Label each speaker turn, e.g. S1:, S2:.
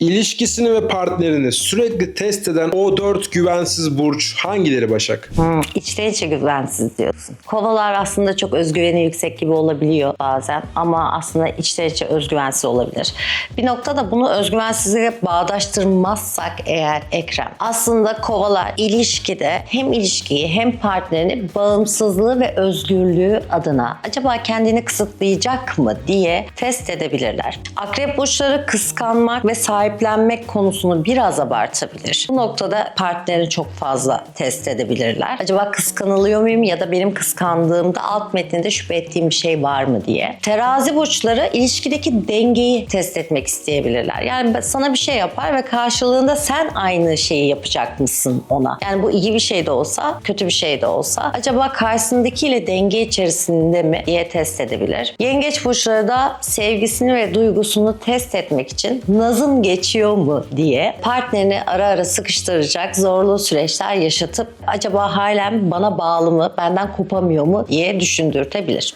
S1: İlişkisini ve partnerini sürekli test eden o dört güvensiz burç hangileri Başak?
S2: Hmm, içten içe güvensiz diyorsun. Kovalar aslında çok özgüveni yüksek gibi olabiliyor bazen ama aslında içten içe özgüvensiz olabilir. Bir noktada bunu özgüvensizliğe bağdaştırmazsak eğer Ekrem aslında kovalar ilişkide hem ilişkiyi hem partnerini bağımsızlığı ve özgürlüğü adına acaba kendini kısıtlayacak mı diye test edebilirler. Akrep burçları kıskanmak ve sahiplenmek konusunu biraz abartabilir. Bu noktada partnerini çok fazla test edebilirler. Acaba kıskanılıyor muyum ya da benim kıskandığımda alt metninde şüphe ettiğim bir şey var mı diye. Terazi burçları ilişkideki dengeyi test etmek isteyebilirler. Yani sana bir şey yapar ve karşılığında sen aynı şeyi yapacak mısın ona? Yani bu iyi bir şey de olsa, kötü bir şey de olsa acaba karşısındakiyle denge içerisinde mi diye test edebilir. Yengeç burçları da sevgisini ve duygusunu test etmek için nazım geçiyor mu diye partnerini ara ara sıkıştıracak zorlu süreçler yaşatıp acaba halen bana bağlı mı, benden kopamıyor mu diye düşündürtebilir.